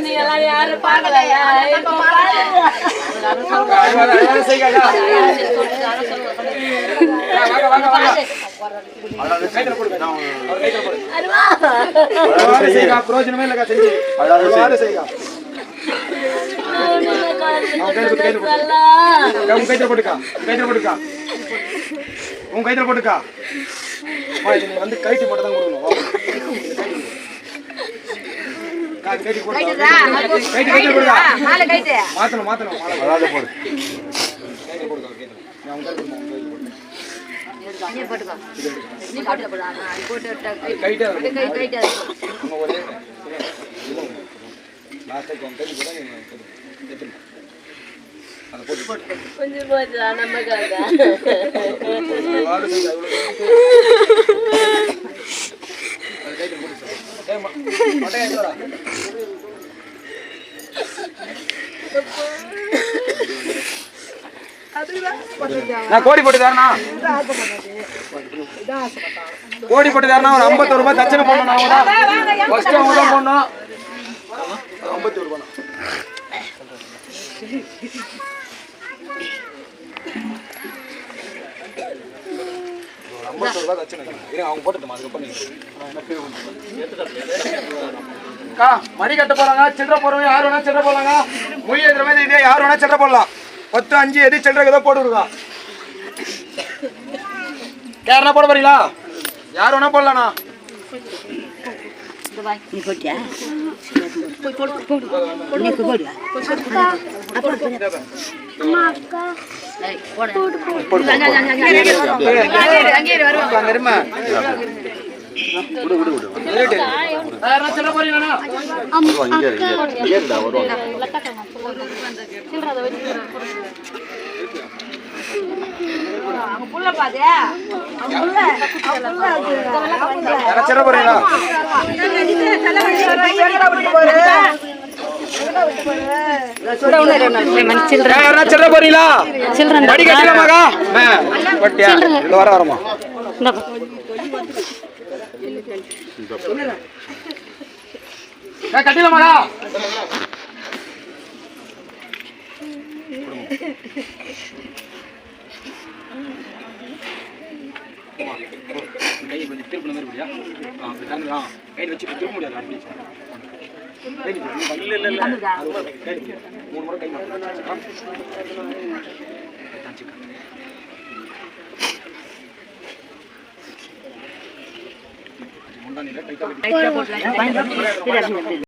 நீ எல்லாம் யாரும் பார்க்கலையா? இப்ப இல்லக்கா செஞ்சு அதாவது உன் கைத்துல போட்டுக்கா. கைத்துல போட்டுக்கா உன் கைத்துல போட்டுக்கா. நீ வந்து கைட்டு போட்டு தான் கொடுக்கணும் வா. கா- கைட்டு போடுக்கா. கைட்டு கைட்டு போடுக்கா மாலை கைட்டு மாத்தணும் மாத்தணும் அதாவது போடு. கைட்டு போடுக்கா கைட்டு நான் உன் கைட்டு போடுக்கா, உன் கைட்டு போடு. நீ போட்டுக்கோ நீ போட்டு போடு ஆமா, அது போட்டு விட்டா கை கைட்டே அப்படியே கை கைட்டு அது போ. நம்ம ஒரே லாஸ்ட் டைம் கைட்டு போட்டா நீ கைட்டு எடுத்துரு. அதை போட்டு கொஞ்சம் போச்சுடா, நமக்காக. எல்லாரும் செய்யுங்க, அவ்வளவு. அது கைட்டு போட்டு சார். ஏய், ம- மட்டையை எடுத்து வாடா. நான் கோடி போட்டு தரேனா? கோடி போட்டு தரேனா? ஒரு ஐம்பத்தொரு ரூபாய் தட்சணை போடணும் நான் தான் ஃபர்ஸ்ட் அவங்க தான் போடணும் ஐம்பத்தி ஒரு ரூபாய் ஐம்பத்தொரு ரூபாய் தட்சணை இருங்க அவங்க போட்டுட்டுமா அதுக்கப்புறம் நீங்க அக்கா மணி கட்ட போறாங்க சில்லற போறவங்க யார் வேணா சில்லற போடலாங்க. மொய் எதிர மாதிரி இதே யார் வேணா சில்லற போடலாம். பத்து அஞ்சு எது சில்லற ஏதோ போட்டு விடுங்க யாருனா போட போறீங்களா? யார் வேணா போடலாண்ணா. போறீங்களா வருவான் இங்கே இரு, இங்கே இரு. இங்கே இருடா அவங்க புள்ள பாரு. அவங்க புள்ள. அவங்க புள்ள அது. சில்லற போறீங்களா சில்லற போறீங்களா மடி பட்டியா இந்த வர வரமா கட்டிடலாமாக்கா கை கொஞ்சம் திருப்பின மாதிரி முடியா அப்படி கையில் வச்சு திரும்ப முடியாது அப்படி மூணு முறை கை